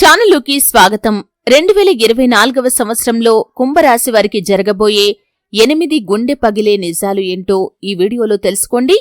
ఛానల్లోకి స్వాగతం. రెండు వేల ఇరవై నాలుగవ సంవత్సరంలో కుంభరాశి వారికి జరగబోయే ఎనిమిది గుండె పగిలే నిజాలు ఏంటో ఈ వీడియోలో తెలుసుకోండి.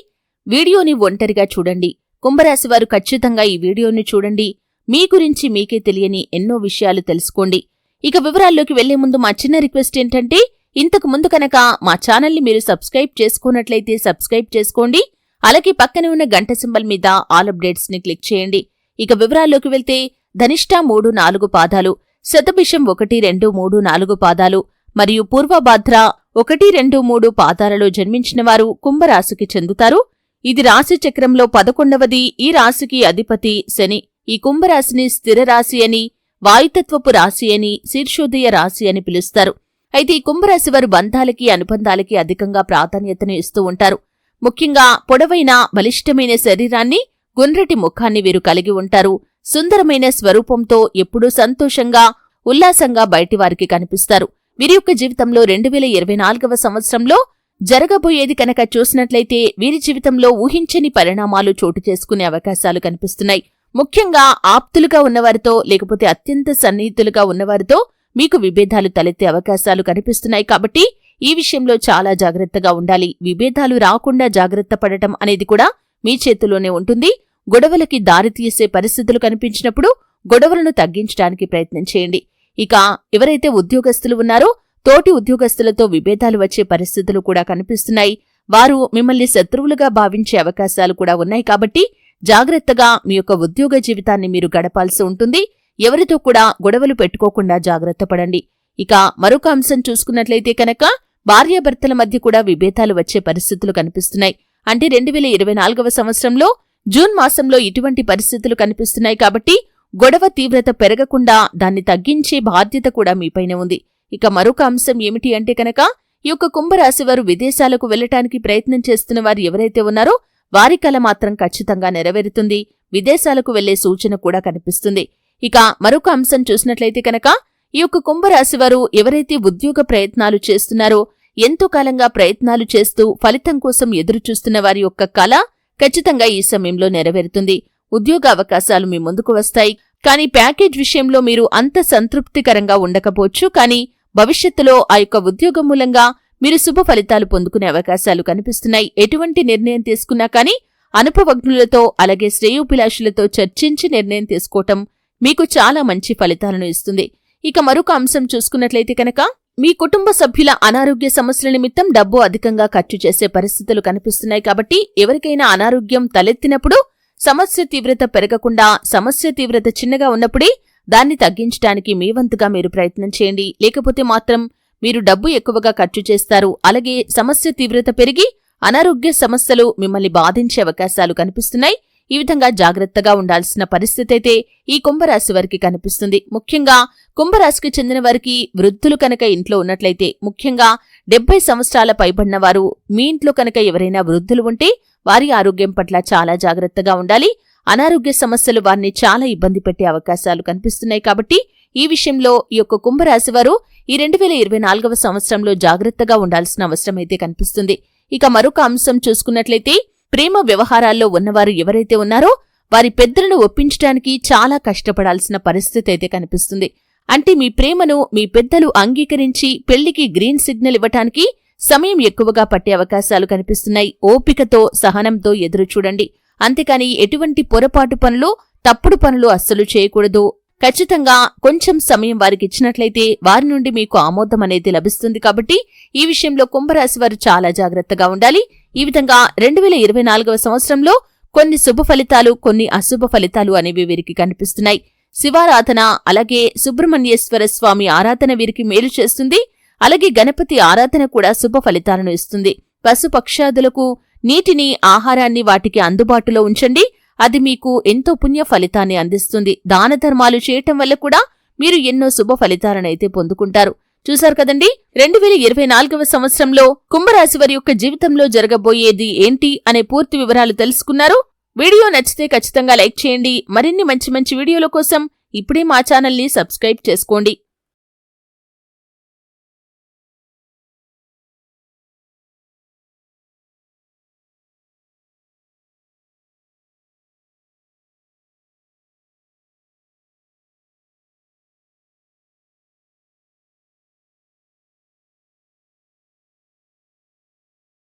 వీడియోని ఒంటరిగా చూడండి. కుంభరాశి వారు ఖచ్చితంగా ఈ వీడియోని చూడండి. మీ గురించి మీకే తెలియని ఎన్నో విషయాలు తెలుసుకోండి. ఇక వివరాల్లోకి వెళ్ళే ముందు మా చిన్న రిక్వెస్ట్ ఏంటంటే ఇంతకు ముందు కనుక మా ఛానల్ని మీరు సబ్స్క్రైబ్ చేసుకున్నట్లయితే సబ్స్క్రైబ్ చేసుకోండి. అలాగే పక్కనే ఉన్న గంట సింబల్ మీద ఆల్ అప్డేట్స్ని క్లిక్ చేయండి. ఇక వివరాల్లోకి వెళ్తే ధనిష్ట మూడు నాలుగు పాదాలు శతభిషం ఒకటి రెండు మూడు నాలుగు పాదాలు మరియు పూర్వభాద్ర ఒకటి రెండు మూడు పాదాలలో జన్మించినవారు కుంభరాశికి చెందుతారు. ఇది రాశి చక్రంలో పదకొండవది. ఈ రాశికి అధిపతి శని. ఈ కుంభరాశిని స్థిర రాశి అని వాయుతత్వపు రాశి అని శీర్షోదయ రాశి అని పిలుస్తారు. అయితే ఈ కుంభరాశి వారు బంధాలకి అనుబంధాలకి అధికంగా ప్రాధాన్యతను ఇస్తూ ఉంటారు. ముఖ్యంగా పొడవైన బలిష్టమైన శరీరాన్ని గుండ్రటి ముఖాన్ని వీరు కలిగి ఉంటారు. సుందరమైన స్వరూపంతో ఎప్పుడూ సంతోషంగా ఉల్లాసంగా బయటివారికి కనిపిస్తారు. వీరి యొక్క జీవితంలో రెండు వేల ఇరవై నాలుగవ సంవత్సరంలో జరగబోయేది కనుక చూసినట్లయితే వీరి జీవితంలో ఊహించని పరిణామాలు చోటు చేసుకునే అవకాశాలు కనిపిస్తున్నాయి. ముఖ్యంగా ఆప్తులుగా ఉన్నవారితో లేకపోతే అత్యంత సన్నిహితులుగా ఉన్నవారితో మీకు విభేదాలు తలెత్తే అవకాశాలు కనిపిస్తున్నాయి కాబట్టి ఈ విషయంలో చాలా జాగ్రత్తగా ఉండాలి. విభేదాలు రాకుండా జాగ్రత్త పడటం అనేది కూడా మీ చేతిలోనే ఉంటుంది. గొడవలకి దారితీసే పరిస్థితులు కనిపించినప్పుడు గొడవలను తగ్గించడానికి ప్రయత్నం చేయండి. ఇక ఎవరైతే ఉద్యోగస్తులు ఉన్నారో తోటి ఉద్యోగస్తులతో విభేదాలు వచ్చే పరిస్థితులు కూడా కనిపిస్తున్నాయి. వారు మిమ్మల్ని శత్రువులుగా భావించే అవకాశాలు కూడా ఉన్నాయి కాబట్టి జాగ్రత్తగా మీ యొక్క ఉద్యోగ జీవితాన్ని మీరు గడపాల్సి ఉంటుంది. ఎవరితో కూడా గొడవలు పెట్టుకోకుండా జాగ్రత్త పడండి. ఇక మరొక అంశం చూసుకున్నట్లయితే కనుక భార్యాభర్తల మధ్య కూడా విభేదాలు వచ్చే పరిస్థితులు కనిపిస్తున్నాయి. అంటే రెండు వేల ఇరవై నాలుగవ సంవత్సరంలో జూన్ మాసంలో ఇటువంటి పరిస్థితులు కనిపిస్తున్నాయి కాబట్టి గొడవ తీవ్రత పెరగకుండా దాన్ని తగ్గించే బాధ్యత కూడా మీపైన ఉంది. ఇక మరొక అంశం ఏమిటి అంటే కనుక ఈ యొక్క కుంభరాశి వారు విదేశాలకు వెళ్ళటానికి ప్రయత్నం చేస్తున్న వారు ఎవరైతే ఉన్నారో వారి కల మాత్రం ఖచ్చితంగా నెరవేరుతుంది. విదేశాలకు వెళ్ళే సూచన కూడా కనిపిస్తుంది. ఇక మరొక అంశం చూసినట్లయితే కనుక ఈ యొక్క కుంభరాశి వారు ఎవరైతే ఉద్యోగ ప్రయత్నాలు చేస్తున్నారో ఎంతో కాలంగా ప్రయత్నాలు చేస్తూ ఫలితం కోసం ఎదురుచూస్తున్న వారి యొక్క కళ ఖచ్చితంగా ఈ సమయంలో నెరవేరుతుంది. ఉద్యోగ అవకాశాలు మీ ముందుకు వస్తాయి. కానీ ప్యాకేజ్ విషయంలో మీరు అంత సంతృప్తికరంగా ఉండకపోవచ్చు. కానీ భవిష్యత్తులో ఆ యొక్క ఉద్యోగం మూలంగా మీరు శుభ ఫలితాలు పొందుకునే అవకాశాలు కనిపిస్తున్నాయి. ఎటువంటి నిర్ణయం తీసుకున్నా కానీ అనుభవజ్ఞులతో అలాగే శ్రేయోభిలాషులతో చర్చించి నిర్ణయం తీసుకోవటం మీకు చాలా మంచి ఫలితాలను ఇస్తుంది. ఇక మరొక అంశం చూసుకున్నట్లయితే కనుక మీ కుటుంబ సభ్యుల అనారోగ్య సమస్యల నిమిత్తం డబ్బు అధికంగా ఖర్చు చేసే పరిస్థితులు కనిపిస్తున్నాయి కాబట్టి ఎవరికైనా అనారోగ్యం తలెత్తినప్పుడు సమస్య తీవ్రత పెరగకుండా సమస్య తీవ్రత చిన్నగా ఉన్నప్పుడే దాన్ని తగ్గించడానికి మీ వంతుగా మీరు ప్రయత్నం చేయండి. లేకపోతే మాత్రం మీరు డబ్బు ఎక్కువగా ఖర్చు చేస్తారు. అలాగే సమస్య తీవ్రత పెరిగి అనారోగ్య సమస్యలు మిమ్మల్ని బాధించే అవకాశాలు కనిపిస్తున్నాయి. ఈ విధంగా జాగ్రత్తగా ఉండాల్సిన పరిస్థితి అయితే ఈ కుంభరాశి వారికి కనిపిస్తుంది. ముఖ్యంగా కుంభరాశికి చెందిన వారికి వృద్ధులు కనుక ఇంట్లో ఉన్నట్లయితే ముఖ్యంగా డెబ్బై సంవత్సరాల పైబడిన వారు మీ ఇంట్లో కనుక ఎవరైనా వృద్ధులు ఉంటే వారి ఆరోగ్యం పట్ల చాలా జాగ్రత్తగా ఉండాలి. అనారోగ్య సమస్యలు వారిని చాలా ఇబ్బంది పెట్టే అవకాశాలు కనిపిస్తున్నాయి కాబట్టి ఈ విషయంలో ఈ యొక్క కుంభరాశి వారు ఈ రెండు వేల ఇరవై నాలుగవ సంవత్సరంలో జాగ్రత్తగా ఉండాల్సిన అవసరం అయితే కనిపిస్తుంది. ఇక మరొక అంశం చూసుకున్నట్లయితే ప్రేమ వ్యవహారాల్లో ఉన్నవారు ఎవరైతే ఉన్నారో వారి పెద్దలను ఒప్పించడానికి చాలా కష్టపడాల్సిన పరిస్థితి అయితే కనిపిస్తుంది. అంటే మీ ప్రేమను మీ పెద్దలు అంగీకరించి పెళ్ళికి గ్రీన్ సిగ్నల్ ఇవ్వటానికి సమయం ఎక్కువగా పట్టే అవకాశాలు కనిపిస్తున్నాయి. ఓపికతో సహనంతో ఎదురు చూడండి. అంతేకాని ఎటువంటి పొరపాటు పనులు తప్పుడు పనులు అస్సలు చేయకూడదు. ఖచ్చితంగా కొంచెం సమయం వారికి ఇచ్చినట్లయితే వారి నుండి మీకు ఆమోదం అనేది లభిస్తుంది కాబట్టి ఈ విషయంలో కుంభరాశి వారు చాలా జాగ్రత్తగా ఉండాలి. ఈ విధంగా రెండు వేల ఇరవై నాలుగవ సంవత్సరంలో కొన్ని శుభ ఫలితాలు కొన్ని అశుభ ఫలితాలు అనేవి వీరికి కనిపిస్తున్నాయి. శివారాధన అలాగే సుబ్రహ్మణ్యేశ్వర స్వామి ఆరాధన వీరికి మేలు చేస్తుంది. అలాగే గణపతి ఆరాధన కూడా శుభ ఫలితాలను ఇస్తుంది. పశుపక్షాదులకు నీటిని ఆహారాన్ని వాటికి అందుబాటులో ఉంచండి. అది మీకు ఎంతో పుణ్య ఫలితాన్ని అందిస్తుంది. దాన ధర్మాలు చేయటం వల్ల కూడా మీరు ఎన్నో శుభ ఫలితాలనైతే పొందుకుంటారు. చూశారు కదండి? రెండు వేల ఇరవై నాలుగవ సంవత్సరంలో కుంభరాశి వారి యొక్క జీవితంలో జరగబోయేది ఏంటి అనే పూర్తి వివరాలు తెలుసుకున్నారు. వీడియో నచ్చితే ఖచ్చితంగా లైక్ చేయండి. మరిన్ని మంచి మంచి వీడియోల కోసం ఇప్పుడే మా ఛానల్ని సబ్స్క్రైబ్ చేసుకోండి.